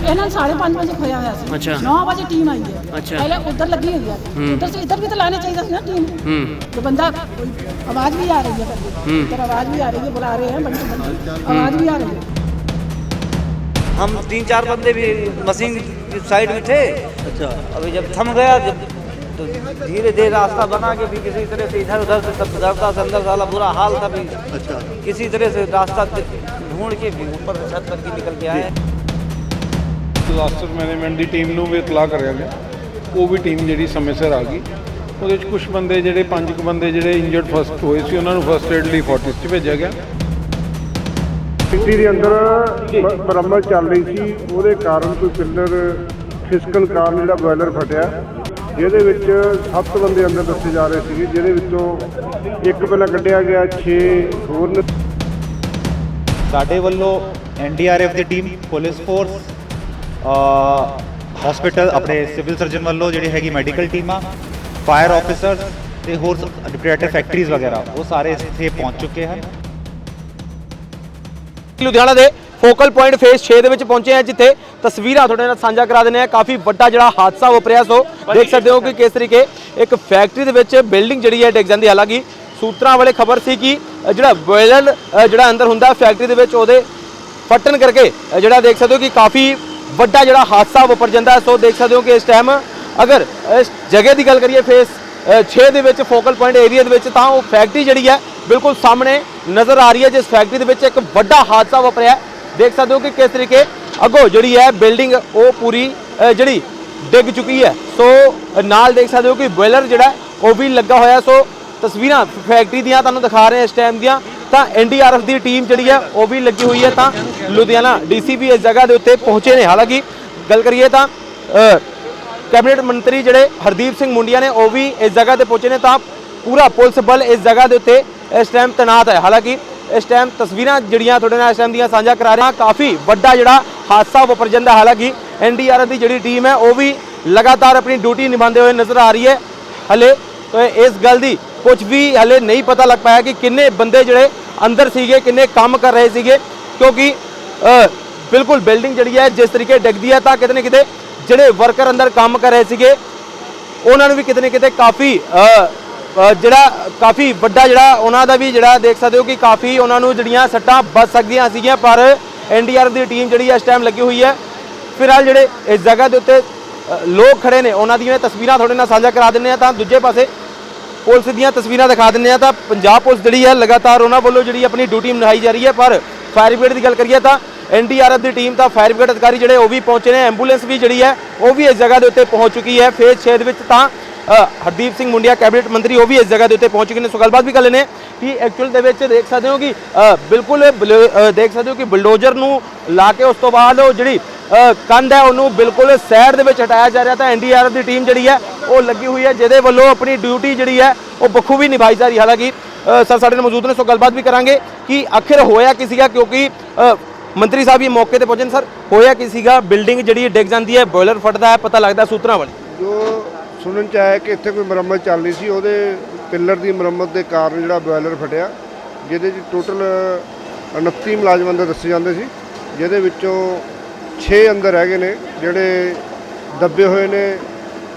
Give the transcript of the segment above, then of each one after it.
ਇਹਨਾਂ 5:30 ਵਜੇ ਖੋਇਆ ਹੋਇਆ ਸੀ। ਅੱਛਾ। 9 ਵਜੇ ਟੀਮ ਆਈ ਹੈ। ਅੱਛਾ। ਪਹਿਲੇ ਉਧਰ ਲੱਗੀ ਹੋਈ ਹੈ। ਉਧਰ ਸੇ ਇਧਰ ਵੀ ਤਾਂ ਚਾਹੀਦਾ ਸੀ ਨਾ ਟੀਮ हम तीन चार बंदे भी मशीन साइड में थे। अच्छा। अभी जब थम गया जब तो धीरे धीरे रास्ता बना के भी किसी तरह से इधर उधर से सब गुजरता से अंदर साला बुरा हाल था भी। अच्छा। किसी तरह से रास्ता ढूंढ के भी ऊपर से छत तक निकल के आए। ਡਿਜ਼ਾਸਟਰ ਮੈਨੇਜਮੈਂਟ ਦੀ ਟੀਮ ਨੂੰ ਵੀ ਇਤਲਾਹ ਕਰਿਆ ਗਿਆ ਉਹ ਵੀ ਟੀਮ ਜਿਹੜੀ ਸਮੇਂ ਸਿਰ ਆ ਗਈ। ਉਹਦੇ ਵਿੱਚ ਕੁਝ ਬੰਦੇ ਜਿਹੜੇ ਪੰਜ ਕੁ ਬੰਦੇ ਜਿਹੜੇ ਇੰਜਰਡ ਫਸਟ ਹੋਏ ਸੀ ਉਹਨਾਂ ਨੂੰ ਫਸਟ ਏਡ ਲਈ ਫੋਰਟਿਸ 'ਚ ਭੇਜਿਆ ਗਿਆ। ਮਿੱਟੀ ਦੇ ਅੰਦਰ ਮੁਰੰਮਤ ਚੱਲ ਰਹੀ ਸੀ। ਉਹਦੇ ਕਾਰਨ ਕੋਈ ਪਿੱਲਰ ਫਿਸਕਲ ਕਾਰਨ ਜਿਹੜਾ ਬੋਇਲਰ ਫਟਿਆ। ਜਿਹਦੇ ਵਿੱਚ ਸੱਤ ਬੰਦੇ ਅੰਦਰ ਦੱਸੇ ਜਾ ਰਹੇ ਸੀਗੇ ਜਿਹਦੇ ਵਿੱਚੋਂ ਇੱਕ ਪਹਿਲਾਂ ਕੱਢਿਆ ਗਿਆ 6 ਹੋਰ ਨੇ। ਸਾਡੇ ਵੱਲੋਂ ਐਨਡੀਆਰਐਫ ਦੀ ਟੀਮ ਪੁਲਿਸ ਫੋਰਸ ਹਸਪੀਟਲ ਆਪਣੇ ਸਿਵਲ ਸਰਜਨ ਵੱਲੋਂ ਜਿਹੜੀ ਹੈਗੀ ਮੈਡੀਕਲ ਟੀਮਾਂ ਫਾਇਰ ਆਫੀਸਰਸ ਤੇ ਹੋਰ ਡਿਪਰੈਟਿਵ ਫੈਕਟਰੀਜ਼ ਵਗੈਰਾ ਉਹ ਸਾਰੇ ਇੱਥੇ ਪਹੁੰਚ ਚੁੱਕੇ ਹਨ। ਲੁਧਿਆਣਾ ਦੇ ਫੋਕਲ ਪੁਆਇੰਟ ਫੇਸ 6 ਦੇ ਵਿੱਚ ਪਹੁੰਚੇ ਆ ਜਿੱਥੇ ਤਸਵੀਰਾਂ ਤੁਹਾਡੇ ਨਾਲ ਸਾਂਝਾ ਕਰਾ ਦਿੰਦੇ ਆ। ਕਾਫੀ ਵੱਡਾ ਜਿਹੜਾ ਹਾਦਸਾ ਵਾਪਰਿਆ ਸੋ ਦੇਖ ਸਕਦੇ ਹੋ ਕਿ ਕਿਸ ਤਰੀਕੇ ਇੱਕ ਫੈਕਟਰੀ ਦੇ ਵਿੱਚ ਬਿਲਡਿੰਗ ਜਿਹੜੀ ਹੈ ਡਿੱਗ ਜਾਂਦੀ ਹਾਲਾਂਕਿ ਸੂਤਰਾਂ ਵਾਲੇ ਖਬਰ ਸੀ ਕਿ ਜਿਹੜਾ ਬੋਇਲਰ ਅ, ਜਿਹੜਾ ਅੰਦਰ ਹੁੰਦਾ ਫੈਕਟਰੀ ਦੇ ਵਿੱਚ ਉਹਦੇ ਫਟਣ ਕਰਕੇ ਜਿਹੜਾ ਦੇਖ ਸਕਦੇ ਹੋ ਕਿ ਕਾਫੀ ਵੱਡਾ ਜਿਹੜਾ ਹਾਦਸਾ ਵਾਪਰ ਜਾਂਦਾ ਹੈ। ਸੋ ਦੇਖ ਸਕਦੇ ਹੋ ਕਿ ਇਸ ਟਾਈਮ ਅਗਰ ਇਸ ਜਗ੍ਹਾ ਦੀ ਗੱਲ ਕਰੀਏ ਫੇਸ 6 ਦੇ ਵਿੱਚ ਫੋਕਲ ਪੁਆਇੰਟ ਏਰੀਆ ਦੇ ਵਿੱਚ, ਤਾਂ ਉਹ ਫੈਕਟਰੀ ਜਿਹੜੀ ਹੈ, ਬਿਲਕੁਲ ਸਾਹਮਣੇ ਨਜ਼ਰ ਆ ਰਹੀ ਹੈ, ਜਿਸ ਫੈਕਟਰੀ ਦੇ ਵਿੱਚ ਇੱਕ ਵੱਡਾ ਹਾਦਸਾ ਵਾਪਰਿਆ ਦੇਖ ਸਕਦੇ ਹੋ ਕਿ ਕਿਸ ਤਰੀਕੇ ਅੱਗੋਂ ਜਿਹੜੀ ਹੈ ਬਿਲਡਿੰਗ ਉਹ ਪੂਰੀ ਜਿਹੜੀ ਡਿੱਗ ਚੁੱਕੀ ਹੈ। ਸੋ, ਨਾਲ ਦੇਖ ਸਕਦੇ ਹੋ ਕਿ ਬੋਇਲਰ ਜਿਹੜਾ ਉਹ ਵੀ ਲੱਗਾ ਹੋਇਆ ਸੋ ਤਸਵੀਰਾਂ ਫੈਕਟਰੀ ਦੀਆਂ ਤੁਹਾਨੂੰ ਦਿਖਾ ਰਹੇ ਇਸ ਟਾਈਮ ਦੀਆਂ। ਤਾਂ ਐਨਡੀਆਰਐਫ ਦੀ ਟੀਮ ਜਿਹੜੀ ਹੈ ਉਹ ਵੀ ਲੱਗੀ ਹੋਈ ਹੈ ਤਾਂ ਲੁਧਿਆਣਾ ਡੀਸੀਪੀ ਇਸ ਜਗ੍ਹਾ ਦੇ ਉੱਤੇ ਪਹੁੰਚੇ ਨੇ। ਹਾਲਾਂਕਿ ਗੱਲ ਕਰੀਏ ਤਾਂ ਕੈਬਨਿਟ ਮੰਤਰੀ ਜਿਹੜੇ ਹਰਦੀਪ ਸਿੰਘ ਮੁੰਡੀਆ ਨੇ ਉਹ ਵੀ ਇਸ ਜਗ੍ਹਾ ਤੇ ਪਹੁੰਚੇ ਨੇ ਤਾਂ ਪੂਰਾ ਪੁਲਿਸ ਬਲ ਇਸ ਜਗ੍ਹਾ ਦੇ ਉੱਤੇ ਇਸ ਟਾਈਮ ਤੈਨਾਤ ਹੈ। ਹਾਲਾਂਕਿ ਇਸ ਟਾਈਮ ਤਸਵੀਰਾਂ ਜਿਹੜੀਆਂ ਤੁਹਾਡੇ ਨਾਲ ਇਸ ਟਾਈਮ ਦੀਆਂ ਸਾਂਝਾ ਕਰਾ ਰਿਹਾ, ਕਾਫੀ ਵੱਡਾ ਜਿਹੜਾ ਹਾਦਸਾ ਵਾਪਰ ਜਾਂਦਾ। ਹਾਲਾਂਕਿ ਐਨਡੀਆਰਐਫ ਦੀ ਜਿਹੜੀ ਟੀਮ ਹੈ ਉਹ ਵੀ ਲਗਾਤਾਰ ਆਪਣੀ ਡਿਊਟੀ ਨਿਭਾਉਂਦੇ ਹੋਏ ਨਜ਼ਰ ਆ ਰਹੀ ਹੈ। ਹਲੇ ਇਸ ਗੱਲ ਦੀ ਕੁਝ ਵੀ ਹਲੇ ਨਹੀਂ ਪਤਾ ਲੱਗ ਪਾਇਆ ਕਿ ਕਿੰਨੇ ਬੰਦੇ ਜਿਹੜੇ ਅੰਦਰ ਸੀਗੇ, ਕਿੰਨੇ ਕੰਮ ਕਰ ਰਹੇ ਸੀਗੇ, ਕਿਉਂਕਿ ਬਿਲਕੁਲ ਬਿਲਡਿੰਗ ਜਿਹੜੀ ਹੈ, ਜਿਸ ਤਰੀਕੇ ਡਿੱਗਦੀ ਹੈ, ਤਾਂ ਕਿਤੇ ਨਾ ਕਿਤੇ ਜਿਹੜੇ ਵਰਕਰ ਅੰਦਰ ਕੰਮ ਕਰ ਰਹੇ ਸੀਗੇ, ਉਹਨਾਂ ਨੂੰ ਵੀ ਕਿਤੇ ਨਾ ਕਿਤੇ ਕਾਫੀ ਜਿਹੜਾ ਕਾਫੀ ਵੱਡਾ ਜਿਹੜਾ ਉਹਨਾਂ ਦਾ ਵੀ ਜਿਹੜਾ ਦੇਖ ਸਕਦੇ ਹੋ ਕਿ ਕਾਫੀ ਉਹਨਾਂ ਨੂੰ ਜਿਹੜੀਆਂ ਸੱਟਾਂ ਬਚ ਸਕਦੀਆਂ ਸੀਗੀਆਂ, ਪਰ ਐਨਡੀਆਰਐਫ ਦੀ ਟੀਮ ਜਿਹੜੀ ਇਸ ਟਾਈਮ ਲੱਗੀ ਹੋਈ ਹੈ। ਫਿਲਹਾਲ ਜਿਹੜੇ ਇਸ ਜਗ੍ਹਾ ਦੇ ਉੱਤੇ ਲੋਕ ਖੜੇ ਨੇ, ਉਹਨਾਂ ਦੀਆਂ ਤਸਵੀਰਾਂ ਤੁਹਾਡੇ ਨਾਲ ਸਾਂਝਾ ਕਰਾ ਦਿੰਦੇ ਆ ਤਾਂ ਦੂਜੇ ਪਾਸੇ ਪੁਲਿਸ ਦੀਆਂ ਤਸਵੀਰਾਂ ਦਿਖਾ ਦਿੰਦੇ ਆ ਤਾਂ ਪੰਜਾਬ ਪੁਲਿਸ ਜਿਹੜੀ ਹੈ ਲਗਾਤਾਰ ਉਹਨਾਂ ਵੱਲੋਂ ਜਿਹੜੀ ਆਪਣੀ ਡਿਊਟੀ ਨਿਭਾਈ ਜਾ ਰਹੀ ਹੈ, ਪਰ ਫਾਇਰ ਬ੍ਰਿਗੇਡ ਦੀ ਗੱਲ ਕਰੀਏ ਤਾਂ ਐਨਡੀਆਰਐਫ ਦੀ ਟੀਮ ਤਾਂ ਫਾਇਰ ਬ੍ਰਿਗੇਡ ਅਧਿਕਾਰੀ ਜਿਹੜੇ ਉਹ ਵੀ ਪਹੁੰਚੇ ਨੇ, ਐਂਬੂਲੈਂਸ ਵੀ ਜਿਹੜੀ ਹੈ ਉਹ ਵੀ ਇਸ ਜਗ੍ਹਾ ਦੇ ਉੱਤੇ ਪਹੁੰਚ ਚੁੱਕੀ ਹੈ। ਫੇਜ਼ 6 ਦੇ ਵਿੱਚ ਤਾਂ ਹਰਦੀਪ ਸਿੰਘ ਮੁੰਡਿਆ, ਕੈਬਨਿਟ ਮੰਤਰੀ, ਉਹ ਵੀ ਇਸ ਜਗ੍ਹਾ ਦੇ ਉੱਤੇ ਪਹੁੰਚ ਗਏ ਨੇ। ਸੋ ਗੱਲਬਾਤ ਵੀ ਕਰ ਲੈਨੇ ਕਿ ਐਕਚੁਅਲ ਦੇ ਵਿੱਚ ਦੇਖ ਸਕਦੇ ਹੋ ਕਿ ਬਿਲਕੁਲ ਬਲ- ਦੇਖ ਸਕਦੇ ਹੋ ਕਿ ਬਲਡੋਜ਼ਰ ਨੂੰ ਲਾ ਕੇ ਉਸ ਤੋਂ ਬਾਅਦ ਉਹ ਜਿਹੜੀ ਕੰਧ ਹੈ, ਉਹਨੂੰ ਬਿਲਕੁਲ ਸਾਈਡ ਦੇ ਵਿੱਚ ਹਟਾਇਆ ਜਾ ਰਿਹਾ ਤਾਂ ਐਨਡੀਆਰਐਫ ਦੀ ਟੀਮ ਜਿਹੜੀ ਹੈ, ਉਹ ਲੱਗੀ ਹੋਈ ਹੈ, ਜਿਹਦੇ ਵੱਲੋਂ ਆਪਣੀ ਡਿਊਟੀ ਜਿਹੜੀ ਹੈ, ਉਹ ਬਖੂਬੀ ਨਿਭਾਈ ਜਾ ਰਹੀ ਹਾਲਾਂਕਿ ਸਰ ਸਾਡੇ ਨਾਲ ਮੌਜੂਦ ਨੇ, ਸੋ ਗੱਲਬਾਤ ਵੀ ਕਰਾਂਗੇ ਕਿ ਆਖਿਰ ਹੋਇਆ ਕੀ ਸੀਗਾ, ਕਿਉਂਕਿ ਮੰਤਰੀ ਸਾਹਿਬ ਇਹ ਮੌਕੇ ਤੇ ਪਹੁੰਚੇ ਨੇ, ਸਰ। ਹੋਇਆ ਕੀ ਸੀਗਾ? ਬਿਲਡਿੰਗ ਜਿਹੜੀ ਡਿੱਗ ਜਾਂਦੀ ਹੈ, ਬੋਇਲਰ ਫਟਦਾ ਹੈ, ਪਤਾ ਲੱਗਦਾ ਸੂਤਰਾਂ ਵਾਲੀ। ਜੋ ਸੁਣਨ ਚ ਆਇਆ ਕਿ ਇੱਥੇ ਕੋਈ ਮੁਰੰਮਤ ਚੱਲ ਰਹੀ ਸੀ, ਉਹਦੇ ਪਿੱਲਰ ਦੀ ਮੁਰੰਮਤ ਦੇ ਕਾਰਨ ਜਿਹੜਾ ਬੋਇਲਰ ਫਟਿਆ, ਜਿਹਦੇ 'ਚ ਟੋਟਲ 29 ਮੁਲਾਜ਼ਮ ਅੰਦਰ ਦੱਸੇ ਜਾਂਦੇ ਸੀ, ਜਿਹਦੇ ਵਿੱਚੋਂ 6 ਅੰਦਰ ਹੈਗੇ ਨੇ, ਜਿਹੜੇ ਦੱਬੇ ਹੋਏ ਨੇ।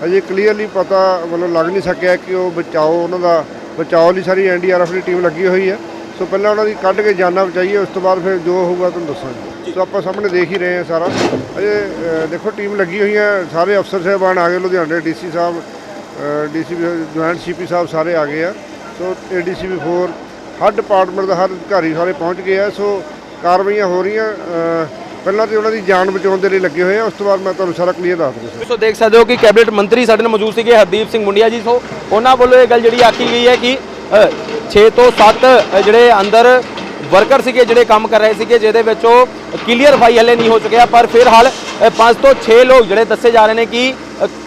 ਅਜੇ ਕਲੀਅਰਲੀ ਪਤਾ ਮਤਲਬ ਲੱਗ ਨਹੀਂ ਸਕਿਆ ਕਿ ਉਹ ਬਚਾਓ, ਉਹਨਾਂ ਦਾ ਬਚਾਓ ਲਈ ਸਾਰੀ ਐਨਡੀਆਰਐਫ ਦੀ ਟੀਮ ਲੱਗੀ ਹੋਈ ਹੈ। ਸੋ ਪਹਿਲਾਂ ਉਹਨਾਂ ਦੀ ਕੱਢ ਕੇ ਜਾਨਾਂ ਬਚਾਈਏ, ਉਸ ਤੋਂ ਬਾਅਦ ਫਿਰ ਜੋ ਹੋਊਗਾ ਤੁਹਾਨੂੰ ਦੱਸਾਂਗੇ। ਸੋ ਆਪਾਂ ਸਾਹਮਣੇ ਦੇਖ ਹੀ ਰਹੇ ਹਾਂ ਸਾਰਾ। ਅਜੇ ਦੇਖੋ ਟੀਮ ਲੱਗੀ ਹੋਈ ਹੈ। ਸਾਰੇ ਅਫਸਰ ਸਾਹਿਬਾਨ ਆ ਗਏ ਲੁਧਿਆਣੇ DC sahib DCP joint CP sahib ਸਾਰੇ ਆ ਗਏ ਆ। ਸੋ ਏਡੀਸੀਪੀ 4 ਹਰ ਡਿਪਾਰਟਮੈਂਟ ਦਾ, ਹਰ ਅਧਿਕਾਰੀ ਸਾਰੇ ਪਹੁੰਚ ਗਏ ਆ। ਸੋ, ਕਾਰਵਾਈਆਂ ਹੋ ਰਹੀਆਂ ਪਹਿਲਾਂ ਤੇ ਉਹਨਾਂ ਦੀ ਜਾਨ ਬਚਾਉਣ ਦੇ ਲਈ ਲੱਗੇ ਹੋਏ ਆ। ਉਸ ਤੋਂ ਬਾਅਦ ਮੈਂ ਤੁਹਾਨੂੰ ਸਾਰਾ ਕਲੀਅਰ ਦੱਸ ਦੂੰਗਾ ਸੋ ਦੇਖ ਸਕਦੇ ਹੋ ਕਿ ਕੈਬਨਿਟ ਮੰਤਰੀ ਸਾਡੇ ਨਾਲ ਮੌਜੂਦ ਸੀਗੇ, ਹਰਦੀਪ ਸਿੰਘ ਮੁੰਡਿਆ ਜੀ। ਸੋ, ਉਹਨਾਂ ਵੱਲੋਂ ਇਹ ਗੱਲ ਜਿਹੜੀ ਆਖੀ ਗਈ ਹੈ ਕਿ 6 ਤੋਂ 7 ਜਿਹੜੇ ਅੰਦਰ ਵਰਕਰ ਸੀਗੇ ਜਿਹੜੇ ਕੰਮ ਕਰ ਰਹੇ ਸੀਗੇ, ਜਿਹਦੇ ਵਿੱਚ ਉਹ ਕਲੀਅਰ ਫਾਈ ਹਲੇ ਨਹੀਂ ਹੋ ਸਕਿਆ ਪਰ ਫਿਰ ਹਾਲ 5 ਤੋਂ 6 ਲੋਕ ਜਿਹੜੇ ਦੱਸੇ ਜਾ ਰਹੇ ਨੇ ਕਿ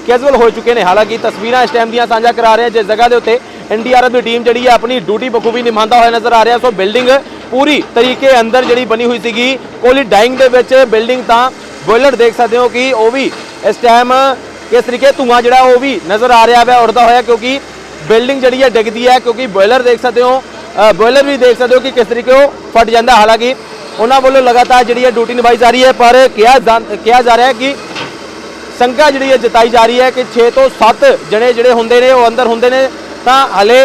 ਕੈਜੂਅਲ ਹੋ ਚੁੱਕੇ ਨੇ। ਹਾਲਾਂਕਿ ਤਸਵੀਰਾਂ ਇਸ ਟਾਈਮ ਦੀਆਂ ਸਾਂਝਾ ਕਰਾ ਰਹੇ ਹਾਂ ਜਿਸ ਜਗ੍ਹਾ ਦੇ ਉੱਤੇ ਐਨਡੀਆਰਐਫ ਦੀ ਟੀਮ ਜਿਹੜੀ ਹੈ ਆਪਣੀ ਡਿਊਟੀ ਬਖੂਬੀ ਨਿਭਾਉਂਦਾ ਹੋਇਆ ਨਜ਼ਰ ਆ ਰਿਹਾ। ਸੋ ਬਿਲਡਿੰਗ ਪੂਰੀ ਤਰੀਕੇ ਅੰਦਰ ਜਿਹੜੀ ਬਣੀ ਹੋਈ ਸੀਗੀ, ਕੋਲੀ ਡਾਈਂਗ ਦੇ ਵਿੱਚ ਬਿਲਡਿੰਗ ਤਾਂ ਬੋਇਲਰ ਦੇਖ ਸਕਦੇ ਹੋ ਕਿ ਉਹ ਵੀ ਇਸ ਟਾਈਮ ਕਿਸ ਤਰੀਕੇ ਧੂਆਂ ਜਿਹੜਾ ਉਹ ਵੀ ਨਜ਼ਰ ਆ ਰਿਹਾ ਹੈ ਉੜਦਾ ਹੋਇਆ, ਕਿਉਂਕਿ ਬਿਲਡਿੰਗ ਜਿਹੜੀ ਹੈ ਡਿੱਗਦੀ ਹੈ ਕਿਉਂਕਿ ਬੋਇਲਰ ਦੇਖ ਸਕਦੇ ਹੋ ਬੋਇਲਰ ਵੀ ਦੇਖ ਸਕਦੇ ਹੋ ਕਿ ਕਿਸ ਤਰੀਕੇ ਉਹ ਫਟ ਜਾਂਦਾ ਹਾਲਾਂਕਿ ਉਹਨਾਂ ਵੱਲੋਂ ਲਗਾਤਾਰ ਜਿਹੜੀ ਹੈ ਡਿਊਟੀ ਨਿਭਾਈ ਜਾ ਰਹੀ ਹੈ ਪਰ ਕਿਹਾ ਕਿਹਾ ਜਾ ਰਿਹਾ ਹੈ ਕਿ ਸ਼ੰਕਾ ਜਿਹੜੀ ਹੈ ਜਤਾਈ ਜਾ ਰਹੀ ਹੈ ਕਿ 6 ਤੋਂ 7 ਜਣੇ ਜਿਹੜੇ ਹੁੰਦੇ ਨੇ ਉਹ ਅੰਦਰ ਹੁੰਦੇ ਨੇ। ਤਾਂ ਹਲੇ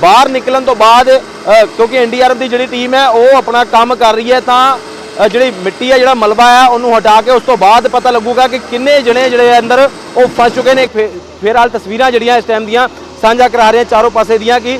ਬਾਹਰ ਨਿਕਲਣ ਤੋਂ ਬਾਅਦ ਅ, ਕਿਉਂਕਿ ਐਨਡੀਆਰਐਫ ਦੀ ਜਿਹੜੀ ਟੀਮ ਹੈ ਉਹ ਆਪਣਾ ਕੰਮ ਕਰ ਰਹੀ ਹੈ ਤਾਂ ਜਿਹੜੀ ਮਿੱਟੀ ਹੈ ਜਿਹੜਾ ਮਲਬਾ ਹੈ ਉਹਨੂੰ ਹਟਾ ਕੇ ਉਸ ਤੋਂ ਬਾਅਦ ਪਤਾ ਲੱਗੂਗਾ ਕਿ ਕਿੰਨੇ ਜਣੇ ਜਿਹੜੇ ਅੰਦਰ ਉਹ ਫਸ ਚੁੱਕੇ ਨੇ। ਫਿ- ਫਿਲਹਾਲ ਤਸਵੀਰਾਂ ਜਿਹੜੀਆਂ ਇਸ ਟਾਈਮ ਦੀਆਂ ਸਾਂਝਾ ਕਰਾ ਰਹੇ ਹਾਂ ਚਾਰੋਂ ਪਾਸੇ ਦੀਆਂ ਕਿ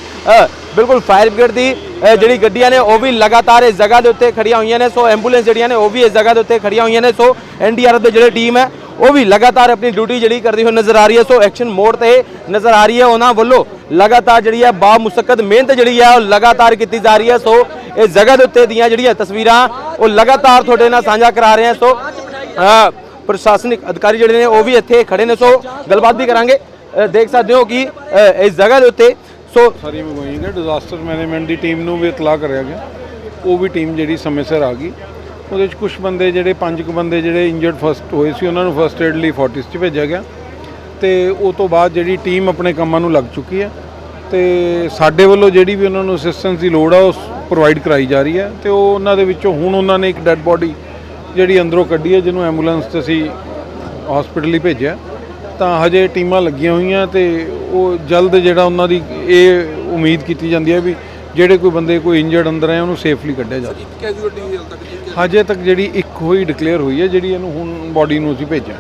ਬਿਲਕੁਲ ਫਾਇਰ ਬ੍ਰਿਗੇਡ ਦੀ ਜਿਹੜੀ ਗੱਡੀਆਂ ਨੇ, ਉਹ ਵੀ ਲਗਾਤਾਰ ਇਸ ਜਗ੍ਹਾ ਦੇ ਉੱਤੇ ਖੜੀਆਂ ਹੋਈਆਂ ਨੇ। ਸੋ ਐਂਬੂਲੈਂਸ ਜਿਹੜੀਆਂ ਨੇ, ਉਹ ਵੀ ਇਸ ਜਗ੍ਹਾ ਦੇ ਉੱਤੇ ਖੜੀਆਂ ਹੋਈਆਂ ਨੇ। ਸੋ ਐਨਡੀਆਰਐਫ ਦੇ ਜਿਹੜੇ ਟੀਮ ਹੈ, ਉਹ ਵੀ ਲਗਾਤਾਰ ਆਪਣੀ ਡਿਊਟੀ ਜਿਹੜੀ ਕਰਦੀ ਹੋਈ ਨਜ਼ਰ ਆ ਰਹੀ ਹੈ। ਸੋ ਐਕਸ਼ਨ ਮੋਡ ਤੇ ਨਜ਼ਰ ਆ ਰਹੀ ਹੈ। ਉਹਨਾਂ ਵੱਲੋਂ ਲਗਾਤਾਰ ਜਿਹੜੀ ਹੈ ਬਾ ਮੁਸ਼ੱਕਤ ਮਿਹਨਤ ਜਿਹੜੀ ਹੈ, ਉਹ ਲਗਾਤਾਰ ਕੀਤੀ ਜਾ ਰਹੀ ਹੈ। ਸੋ ਇਸ ਜਗ੍ਹਾ ਦੇ ਉੱਤੇ ਦੀਆਂ ਜਿਹੜੀਆਂ ਤਸਵੀਰਾਂ, ਉਹ ਲਗਾਤਾਰ ਤੁਹਾਡੇ ਨਾਲ ਸਾਂਝਾ ਕਰਾ ਰਹੇ ਹਾਂ। ਸੋ ਪ੍ਰਸ਼ਾਸਨਿਕ ਅਧਿਕਾਰੀ ਜਿਹੜੇ ਨੇ, ਉਹ ਵੀ ਇੱਥੇ ਖੜੇ ਨੇ। ਸੋ ਗੱਲਬਾਤ ਵੀ ਕਰਾਂਗੇ। ਦੇਖ ਸਕਦੇ ਹੋ ਕਿ ਇਸ ਜਗ੍ਹਾ ਦੇ ਉੱਤੇ ਸੋ ਸਾਰੀ ਮੰਗਵਾਈਆਂ ਗਿਆ ਡਿਜ਼ਾਸਟਰ ਮੈਨੇਜਮੈਂਟ ਦੀ ਟੀਮ ਨੂੰ ਵੀ ਇਤਲਾਹ ਕਰਿਆ ਗਿਆ। ਉਹ ਵੀ ਟੀਮ ਜਿਹੜੀ ਸਮੇਂ ਸਿਰ ਆ ਗਈ। ਉਹਦੇ ਵਿੱਚ ਕੁਝ ਬੰਦੇ ਜਿਹੜੇ, ਪੰਜ ਕੁ ਬੰਦੇ ਜਿਹੜੇ ਇੰਜਰਡ ਫਸਟ ਹੋਏ ਸੀ, ਉਹਨਾਂ ਨੂੰ ਫਸਟ ਏਡ ਲਈ ਫੋਰਟਿਸ 'ਚ ਭੇਜਿਆ ਗਿਆ। ਤੇ ਉਹ ਤੋਂ ਬਾਅਦ ਜਿਹੜੀ ਟੀਮ ਆਪਣੇ ਕੰਮਾਂ ਨੂੰ ਲੱਗ ਚੁੱਕੀ ਹੈ। ਤੇ ਸਾਡੇ ਵੱਲੋਂ ਜਿਹੜੀ ਵੀ ਉਹਨਾਂ ਨੂੰ ਅਸਿਸਟੈਂਸ ਦੀ ਲੋੜ ਆ, ਉਹ ਪ੍ਰੋਵਾਈਡ ਕਰਾਈ ਜਾ ਰਹੀ ਹੈ। ਤੇ ਉਹ ਉਹਨਾਂ ਦੇ ਵਿੱਚੋਂ ਹੁਣ ਉਹਨਾਂ ਨੇ ਇੱਕ ਡੈੱਡ ਬੋਡੀ ਜਿਹੜੀ ਅੰਦਰੋਂ ਕੱਢੀ ਹੈ, ਜਿਹਨੂੰ ਐਂਬੂਲੈਂਸ 'ਤੇ ਅਸੀਂ ਹਸਪੀਟਲ ਹੀ ਭੇਜਿਆ। ਤਾਂ ਹਜੇ ਟੀਮਾਂ ਲੱਗੀਆਂ ਹੋਈਆਂ ਤੇ ਉਹ ਜਲਦ ਜਿਹੜਾ ਉਹਨਾਂ ਦੀ ਇਹ ਉਮੀਦ ਕੀਤੀ ਜਾਂਦੀ ਹੈ ਵੀ ਜਿਹੜੇ ਕੋਈ ਬੰਦੇ ਕੋਈ ਇੰਜਰਡ ਅੰਦਰ ਹੈ ਉਹਨੂੰ ਸੇਫਲੀ ਕੱਢਿਆ ਜਾਵੇ। ਹਜੇ ਤੱਕ ਜਿਹੜੀ ਇੱਕ ਹੋਈ ਡਿਕਲੇਅਰ ਹੋਈ ਹੈ ਜਿਹੜੀ ਇਹਨੂੰ ਹੁਣ ਬਾਡੀ ਨੂੰ ਅਸੀਂ ਭੇਜਿਆ।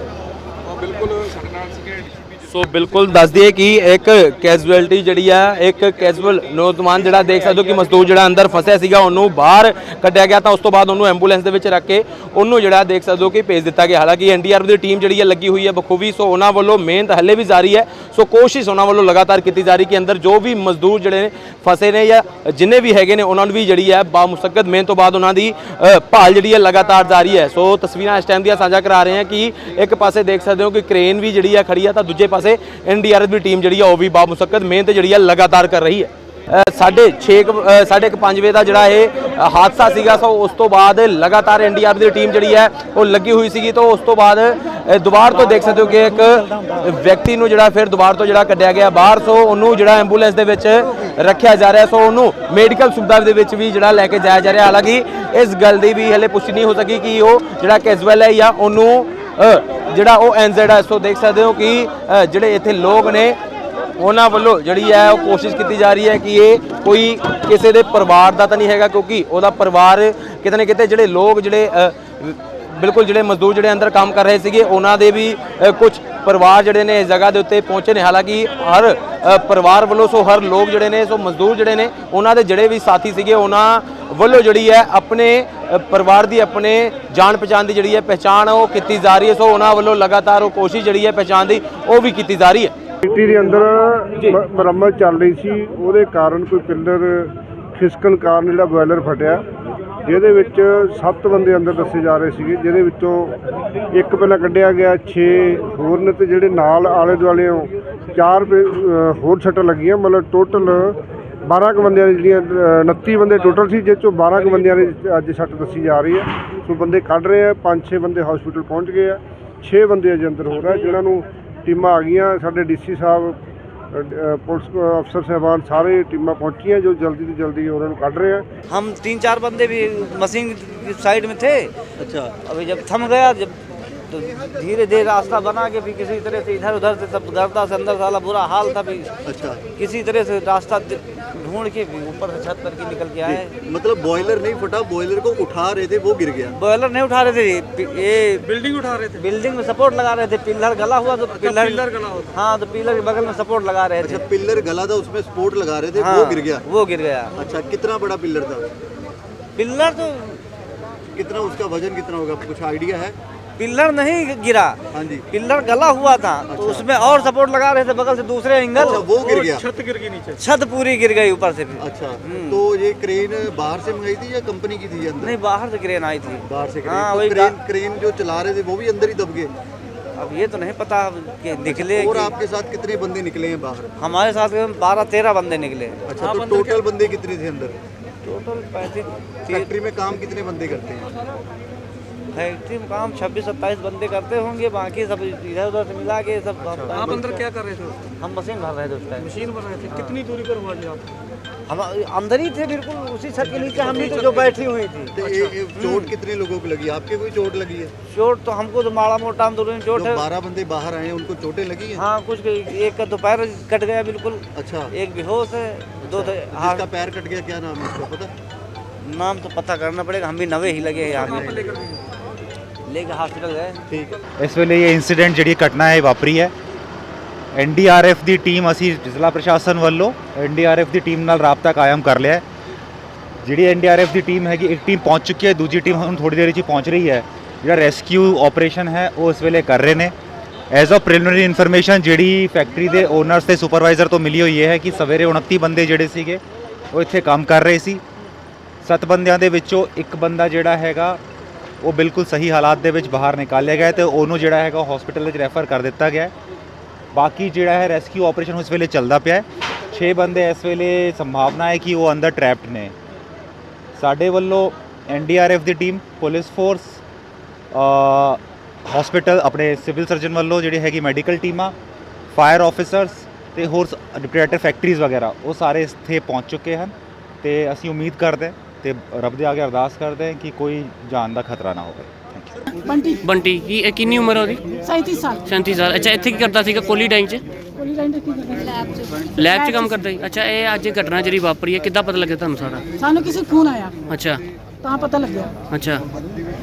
ਸੋ ਬਿਲਕੁਲ ਦੱਸ ਦਈਏ ਕਿ ਇੱਕ ਕੈਜੂਅਲਟੀ ਜਿਹੜੀ ਆ, ਇੱਕ ਕੈਜੂਅਲ ਨੌਜਵਾਨ ਜਿਹੜਾ ਦੇਖ ਸਕਦੇ ਹੋ ਕਿ ਮਜ਼ਦੂਰ ਜਿਹੜਾ ਅੰਦਰ ਫਸਿਆ ਸੀਗਾ, ਉਹਨੂੰ ਬਾਹਰ ਕੱਢਿਆ ਗਿਆ ਤਾਂ ਉਸ ਤੋਂ ਬਾਅਦ ਉਹਨੂੰ ਐਂਬੂਲੈਂਸ ਦੇ ਵਿੱਚ ਰੱਖ ਕੇ ਉਹਨੂੰ ਜਿਹੜਾ ਦੇਖ ਸਕਦੇ ਹੋ ਕਿ ਭੇਜ ਦਿੱਤਾ ਗਿਆ। ਹਾਲਾਂਕਿ ਐਨਡੀਆਰਐਫ ਦੀ ਟੀਮ ਜਿਹੜੀ ਹੈ ਲੱਗੀ ਹੋਈ ਹੈ ਬਖੂਬੀ, ਸੋ ਉਹਨਾਂ ਵੱਲੋਂ ਮਿਹਨਤ ਹੱਲੇ ਵੀ ਜਾਰੀ ਹੈ। ਸੋ ਕੋਸ਼ਿਸ਼ ਉਹਨਾਂ ਵੱਲੋਂ ਲਗਾਤਾਰ ਕੀਤੀ ਜਾ ਰਹੀ ਕਿ ਅੰਦਰ ਜੋ ਵੀ ਮਜ਼ਦੂਰ ਜਿਹੜੇ ਨੇ ਫਸੇ ਨੇ ਜਾਂ ਜਿੰਨੇ ਵੀ ਹੈਗੇ ਨੇ, ਉਹਨਾਂ ਨੂੰ ਵੀ ਜਿਹੜੀ ਹੈ ਬਾ ਬਾਮੁਸ਼ੱਕਤ ਮਿਹਨਤ ਤੋਂ ਬਾਅਦ ਉਹਨਾਂ ਦੀ ਭਾਲ ਜਿਹੜੀ ਹੈ ਲਗਾਤਾਰ ਜਾਰੀ ਹੈ। ਸੋ ਤਸਵੀਰਾਂ ਇਸ ਟਾਈਮ ਦੀਆਂ ਸਾਂਝਾ ਕਰਾ ਰਹੇ ਹਾਂ ਕਿ ਇੱਕ ਪਾਸੇ ਦੇਖ ਸਕਦੇ ਹੋ ਕਿ ਕ੍ਰੇਨ ਵੀ ਜਿਹੜੀ ਹੈ ਖੜੀ ਆ ਤਾਂ ਦੂਜੇ ਪਾਸੇ ਐਨਡੀਆਰਐਫ ਦੀ ਟੀਮ ਜਿਹੜੀ ਹੈ ਉਹ ਵੀ ਬਾਮੁਸ਼ੱਕਤ ਮਿਹਨਤ ਜਿਹੜੀ ਹੈ ਲਗਾਤਾਰ ਕਰ ਰਹੀ ਹੈ। ਸਾਡੇ ਸਾਢੇ 6 ਸਾਢੇ ਕੁ ਪੰਜ ਵਜੇ ਦਾ ਜਿਹੜਾ ਇਹ ਹਾਦਸਾ ਸੀਗਾ ਸੋ ਉਸ ਤੋਂ ਬਾਅਦ ਲਗਾਤਾਰ ਐਨਡੀਆਰਐਫ ਦੀ ਟੀਮ ਜਿਹੜੀ ਹੈ ਉਹ ਲੱਗੀ ਹੋਈ ਸੀਗੀ ਤਾਂ ਉਸ ਤੋਂ ਬਾਅਦ ਅ, ਦੁਬਾਰ ਤੋਂ ਦੇਖ ਸਕਦੇ ਹੋ ਕਿ ਇੱਕ ਵਿਅਕਤੀ ਨੂੰ ਜਿਹੜਾ ਫਿਰ ਦੁਬਾਰ ਤੋਂ ਜਿਹੜਾ ਕੱਢਿਆ ਗਿਆ ਬਾਹਰ ਸੋ ਉਹਨੂੰ ਜਿਹੜਾ ਐਂਬੂਲੈਂਸ ਦੇ ਵਿੱਚ ਰੱਖਿਆ ਜਾ ਰਿਹਾ ਸੋ ਉਹਨੂੰ ਮੈਡੀਕਲ ਸੁਵਿਧਾ ਦੇ ਵਿੱਚ ਵੀ ਜਿਹੜਾ ਲੈ ਕੇ ਜਾਇਆ ਜਾ ਰਿਹਾ। ਹਾਲਾਂਕਿ ਇਸ ਗੱਲ ਦੀ ਵੀ ਹਲੇ ਪੁਸ਼ਟੀ ਨਹੀਂ ਹੋ ਸਕੀ ਕਿ ਉਹ ਜਿਹੜਾ ਕੈਜੂਅਲ ਹੈ ਜਾਂ ਉਹਨੂੰ ਜਿਹੜਾ ਉਹ ਐਨਜ਼ੈਡ ਹੈ ਸੋ ਦੇਖ ਸਕਦੇ ਹੋ ਕਿ ਜਿਹੜੇ ਇੱਥੇ ਲੋਕ ਨੇ, ਉਹਨਾਂ ਵੱਲੋਂ ਜਿਹੜੀ ਹੈ ਉਹ ਕੋਸ਼ਿਸ਼ ਕੀਤੀ ਜਾ ਰਹੀ ਹੈ ਕਿ ਇਹ ਕੋਈ ਕਿਸੇ ਦੇ ਪਰਿਵਾਰ ਦਾ ਤਾਂ ਨਹੀਂ ਹੈਗਾ, ਕਿਉਂਕਿ ਉਹਦਾ ਪਰਿਵਾਰ ਕਿਤੇ ਨਾ ਕਿਤੇ ਜਿਹੜੇ ਲੋਕ ਜਿਹੜੇ ਬਿਲਕੁਲ ਜਿਹੜੇ ਮਜ਼ਦੂਰ ਜਿਹੜੇ ਅੰਦਰ ਕੰਮ ਕਰ ਰਹੇ ਸੀਗੇ, ਉਹਨਾਂ ਦੇ ਵੀ ਕੁਝ ਪਰਿਵਾਰ ਜਿਹੜੇ ਨੇ ਇਸ ਜਗ੍ਹਾ ਦੇ ਉੱਤੇ ਪਹੁੰਚੇ ਨੇ। ਹਾਲਾਂਕਿ ਹਰ ਪਰਿਵਾਰ ਵੱਲੋਂ, ਸੋ ਹਰ ਲੋਕ ਜਿਹੜੇ ਨੇ, ਸੋ ਮਜ਼ਦੂਰ ਜਿਹੜੇ ਨੇ, ਉਹਨਾਂ ਦੇ ਜਿਹੜੇ ਵੀ ਸਾਥੀ ਸੀਗੇ, ਉਹਨਾਂ ਵੱਲੋਂ ਜਿਹੜੀ ਹੈ ਆਪਣੇ ਪਰਿਵਾਰ ਦੀ ਆਪਣੇ ਜਾਣ ਪਛਾਣ ਦੀ ਜਿਹੜੀ ਹੈ ਪਹਿਚਾਣ ਉਹ ਕੀਤੀ ਜਾ ਰਹੀ ਹੈ। ਸੋ ਉਹਨਾਂ ਵੱਲੋਂ ਲਗਾਤਾਰ ਉਹ ਕੋਸ਼ਿਸ਼ ਜਿਹੜੀ ਹੈ ਪਹਿਚਾਣ ਦੀ ਉਹ ਵੀ ਕੀਤੀ ਜਾ ਰਹੀ ਹੈ। ਮਿੱਟੀ ਦੇ ਅੰਦਰ ਮੁਰੰਮਤ ਚੱਲ ਰਹੀ ਸੀ। ਉਹਦੇ ਕਾਰਨ ਕੋਈ ਪਿੱਲਰ ਖਿਸਕਣ ਕਾਰਨ ਜਿਹੜਾ ਬੋਇਲਰ ਫਟਿਆ। ਜਿਹਦੇ ਵਿੱਚ 7 ਬੰਦੇ ਅੰਦਰ ਦੱਸੇ ਜਾ ਰਹੇ ਸੀਗੇ। ਜਿਹਦੇ ਵਿੱਚੋਂ ਇੱਕ ਪਹਿਲਾਂ ਕੱਢਿਆ ਗਿਆ 6 ਹੋਰ ਨੇ ਤੇ ਜਿਹੜੇ ਨਾਲ ਆਲੇ ਦੁਆਲੇੋਂ ਚਾਰ ਹੋਰ ਛੱਟਾਂ ਲੱਗੀਆਂ। ਮਤਲਬ ਟੋਟਲ 12 ਕੁ ਬੰਦਿਆਂ ਦੀ ਜਿਹੜੀਆਂ ਅ, 29 ਬੰਦੇ ਟੋਟਲ ਸੀ ਜਿਸ ਚੋਂ 12 ਕੁ ਬੰਦਿਆਂ ਦੀ ਅੱਜ ਸੱਟ ਦੱਸੀ ਜਾ ਰਹੀ ਹੈ ਸੋ ਬੰਦੇ ਕੱਢ ਰਹੇ ਆ 5-6 ਬੰਦੇ ਹਸਪੀਟਲ ਪਹੁੰਚ ਗਏ ਆ 6 ਬੰਦੇ ਅਜੇ ਅੰਦਰ ਹੋ ਰਹੇ ਜਿਨ੍ਹਾਂ ਨੂੰ ਟੀਮਾਂ ਆ ਗਈਆਂ ਸਾਡੇ ਡੀਸੀ ਸਾਹਿਬ ਅ, ਅ, ਪੁਲਿਸ ਅਫਸਰ ਸਾਹਿਬਾਨ ਸਾਰੇ ਟੀਮਾਂ ਪਹੁੰਚੀਆਂ ਜੋ ਜਲਦੀ ਤੋਂ ਜਲਦੀ ਉਹਨਾਂ ਨੂੰ ਕੱਢ ਰਹੇ ਆ हम तीन चार बंदे भी मशीन की साइड में थे अच्छा अभी जब थम गया जब तो धीरे धीरे रास्ता बना के भी किसी तरह से इधर उधर से सब गर्दा से अंदर साला बुरा हाल था भी। अच्छा। किसी तरह से रास्ता ढूंढ के भी ऊपर से छत करके निकल के आए। मतलब बॉयलर नहीं फटा बॉयलर को उठा रहे थे वो गिर गया। बॉयलर नहीं उठा रहे थे ये बिल्डिंग उठा रहे थे। बिल्डिंग में सपोर्ट लगा रहे थे पिल्लर गला हुआ तो पिलर पिलर गला हुआ हाँ तो पिलर के बगल में सपोर्ट लगा रहे थे। अच्छा पिल्लर गला था उसमें स्पोर्ट लगा रहे थे हाँ, वो गिर गया। वो गिर गया। अच्छा कितना बड़ा पिल्लर था? पिल्लर तो कितना उसका वज़न कितना होगा? कुछ आइडिया है? पिलर नहीं गिरा। हाँ जी। पिलर गला हुआ था। अच्छा। तो उसमें और सपोर्ट लगा रहे थे बगल से दूसरे एंगल अच्छा वो गिर गया। छत गिर गई नीचे। छत पूरी गिर गई ऊपर से भी अच्छा तो ये क्रेन बाहर से मंगाई थी या कंपनी की थी अंदर? नहीं बाहर से क्रेन आई थी। बाहर से हाँ, क्रेन वही तो क्रेन क्रेन जो चला रहे थे वो भी अंदर ही दब गए? अब ये तो नहीं पता कि निकले और कि- आपके साथ कितने बंदे निकले हैं बाहर? हमारे साथ बारह तेरह बंदे निकले। अच्छा तो टोटल बंदे कितने थे अंदर? टोटल पैंतीस फैक्ट्री में काम कितने बंदे करते हैं? फैक्ट्री में काम छब्बीस सत्ताईस बंदे करते होंगे बाकी सब इधर उधर से मिला के सब अच्छा, आप अंदर क्या कर रहे थे हम मशीन भर रहे थे उस टाइम मशीन भर रहे थे। कितनी दूरी पर हुआ जी आप? हम अंदर ही थे बिल्कुल उसी छत के नीचे हम भी तो जो बैठी हुई थी। तो ये चोट कितने लोगों को लगी? आपके कोई चोट लगी है? चोट तो हमको तो माड़ा मोटा अंदरूनी चोट है बारह बंदे बाहर आए उनको चोटें लगी हैं? हाँ कुछ एक का दोपहर कट गया बिल्कुल। अच्छा। एक बेहोश है दो तो जिसका हाँ पैर कट गया क्या नाम है उसका? पता? नाम तो पता करना पड़ेगा हम भी नवे ही लगे हैं यहाँ पे। ਲੇਕ ਹਸਪੀਟਲ ਹੈ ਠੀਕ ਹੈ। ਇਸ ਵੇਲੇ ਇਹ ਇਨਸੀਡੈਂਟ ਜਿਹੜੀ ਘਟਨਾ ਹੈ ਵਾਪਰੀ ਹੈ। ਐਨਡੀਆਰਐਫ ਦੀ ਟੀਮ ਅਸੀਂ ਜ਼ਿਲ੍ਹਾ ਪ੍ਰਸ਼ਾਸਨ ਵੱਲੋਂ ਐਨਡੀਆਰਐਫ ਦੀ ਟੀਮ ਨਾਲ ਰਾਬਤਾ ਕਾਇਮ ਕਰ ਲਿਆ ਹੈ। ਜਿਹੜੀ ਐਨਡੀਆਰਐਫ ਦੀ ਟੀਮ ਹੈਗੀ, ਇੱਕ ਟੀਮ ਪਹੁੰਚ ਚੁੱਕੀ ਹੈ, ਦੂਜੀ ਟੀਮ ਹੁਣ ਥੋੜੀ ਦੇਰ ਵਿੱਚ ਪਹੁੰਚ ਰਹੀ ਹੈ। ਜਿਹੜਾ ਰੈਸਕਿਊ ਆਪਰੇਸ਼ਨ ਹੈ, ਉਹ ਇਸ ਵੇਲੇ ਕਰ ਰਹੇ ਨੇ। ਐਜ਼ ਆ ਪ੍ਰੀਲਿਮਿਨਰੀ ਇਨਫੋਰਮੇਸ਼ਨ ਜਿਹੜੀ ਫੈਕਟਰੀ ਦੇ ਓਨਰਸ ਤੇ ਸੁਪਰਵਾਈਜ਼ਰ ਤੋਂ ਮਿਲੀ ਹੋਈ ਹੈ ਕਿ ਸਵੇਰੇ 29 ਬੰਦੇ ਜਿਹੜੇ ਸੀਗੇ, ਉਹ ਇੱਥੇ ਕੰਮ ਕਰ ਰਹੇ ਸੀ। ਸੱਤ ਬੰਦਿਆਂ ਦੇ ਵਿੱਚੋਂ ਇੱਕ ਬੰਦਾ ਜਿਹੜਾ ਹੈਗਾ ਉਹ ਬਿਲਕੁਲ ਸਹੀ ਹਾਲਾਤ ਦੇ ਵਿੱਚ ਬਾਹਰ ਨਿਕਾਲਿਆ ਗਿਆ ਹੈ ਤੇ ਉਹਨੂੰ ਜਿਹੜਾ ਹੈਗਾ ਹਸਪੀਟਲ ਵਿੱਚ ਰੈਫਰ ਕਰ ਦਿੱਤਾ ਗਿਆ ਬਾਕੀ ਜਿਹੜਾ ਹੈ ਰੈਸਕਿਊ ਆਪਰੇਸ਼ਨ ਉਸ ਵੇਲੇ ਚੱਲਦਾ ਪਿਆ ਹੈ। 6 ਬੰਦੇ ਇਸ ਵੇਲੇ ਸੰਭਾਵਨਾ ਹੈ ਕਿ ਉਹ ਅੰਦਰ ਟ੍ਰੈਪਡ ਨੇ। ਸਾਡੇ ਵੱਲੋਂ ਐਨਡੀਆਰਐਫ ਦੀ ਟੀਮ ਪੁਲਿਸ ਫੋਰਸ ਹਸਪੀਟਲ ਆਪਣੇ ਸਿਵਲ ਸਰਜਨ ਵੱਲੋਂ ਜਿਹੜੀ ਹੈਗੀ ਮੈਡੀਕਲ ਟੀਮਾਂ ਫਾਇਰ ਆਫੀਸਰਸ ਤੇ ਹੋਰ ਡਿਪਰੇਟਰ ਫੈਕਟਰੀਜ਼ ਵਗੈਰਾ, ਉਹ ਸਾਰੇ ਇੱਥੇ ਪਹੁੰਚ ਚੁੱਕੇ ਹਨ ਤੇ ਅਸੀਂ ਉਮੀਦ ਕਰਦੇ ਹਾਂ ਤੇ ਰੱਬ ਦੇ ਅੱਗੇ ਅਰਦਾਸ ਕਰਦੇ ਹਾਂ ਕਿ ਕੋਈ ਜਾਨ ਦਾ ਖਤਰਾ ਨਾ ਹੋਵੇ। ਬੰਟੀ। ਬੰਟੀ ਕੀ ਇਹ ਕਿੰਨੀ ਉਮਰ ਹੈ ਉਹਦੀ? 37 ਸਾਲ। 37 ਸਾਲ। ਅੱਛਾ ਇੱਥੇ ਕੀ ਕਰਦਾ ਸੀਗਾ? ਕੋਲੀ ਟਾਈਮ 'ਚ? ਕੋਲੀ ਲਾਈਨ ਤੇ ਕੀ ਕਰਦਾ ਲੈਬ 'ਚ। ਲੈਬ 'ਚ ਕੰਮ ਕਰਦਾ ਸੀ? ਅੱਛਾ ਇਹ ਅੱਜ ਇਹ ਘਟਨਾ ਜਿਹੜੀ ਵਾਪਰੀ ਹੈ ਕਿੱਦਾਂ ਪਤਾ ਲੱਗਿਆ ਤੁਹਾਨੂੰ ਸਾਰਾ? ਸਾਨੂੰ ਕਿਸੇ ਫੋਨ ਆਇਆ। ਅੱਛਾ। ਤਾਂ ਪਤਾ ਲੱਗਿਆ। ਅੱਛਾ।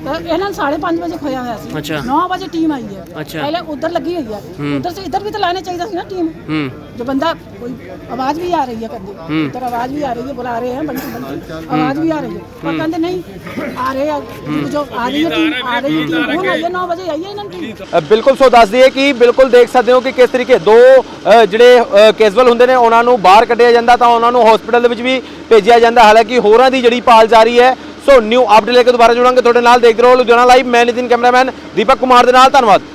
ਤਾਂ ਇਹਨਾਂ ਨੂੰ 5:30 ਵਜੇ ਖੋਇਆ ਹੋਇਆ ਸੀ ਅੱਛਾ। 9 ਵਜੇ ਟੀਮ ਆਈ ਹੈ ਅੱਛਾ। ਪਹਿਲੇ ਉਧਰ ਲੱਗੀ ਹੋਈ ਹੈ ਉਧਰ से इधर भी तो लाने चाहिए था ना टीम ਹੂੰ जो बंदा कोई आवाज भी आ रही है कहते हम्म। इधर आवाज भी आ रही है बुला रहे हैं बंटी बंटी आवाज भी आ रही है पर कहते नहीं आ रहे हैं जो आ रही है टीम आ रही है टीम कौन आई है नौ बजे आई है इन्होंने टीम ਅ, ਬਿਲਕੁਲ ਸੋ ਦੱਸ ਦਈਏ ਕਿ ਬਿਲਕੁਲ ਦੇਖ ਸਕਦੇ ਹੋ ਕਿ ਕਿਸ ਤਰੀਕੇ ਦੋ ਅ, ਜਿਹੜੇ ਕੇਸਵਲ ਹੁੰਦੇ ਨੇ ਉਹਨਾਂ ਨੂੰ ਬਾਹਰ ਕੱਢਿਆ ਜਾਂਦਾ ਤਾਂ ਉਹਨਾਂ ਨੂੰ ਹਸਪੀਟਲ ਦੇ ਵਿੱਚ ਵੀ ਭੇਜਿਆ ਜਾਂਦਾ ਹਾਲਾਂਕਿ ਹੋਰਾਂ ਦੀ ਜਿਹੜੀ ਭਾਲ ਜਾਰੀ ਹੈ ਸੋ ਨਿਊ ਅਪਡੇਟ ਲੈ ਕੇ ਦੁਬਾਰਾ ਜੁੜਾਂਗੇ। ਤੁਹਾਡੇ ਨਾਲ ਦੇਖਦੇ ਰਹੋ ਲੁਧਿਆਣਾ ਲਾਈਵ ਮੈਂ ਨਿਤਿਨ ਕੈਮਰਾਮੈਨ, ਦੀਪਕ ਕੁਮਾਰ ਦੇ ਨਾਲ। ਧੰਨਵਾਦ।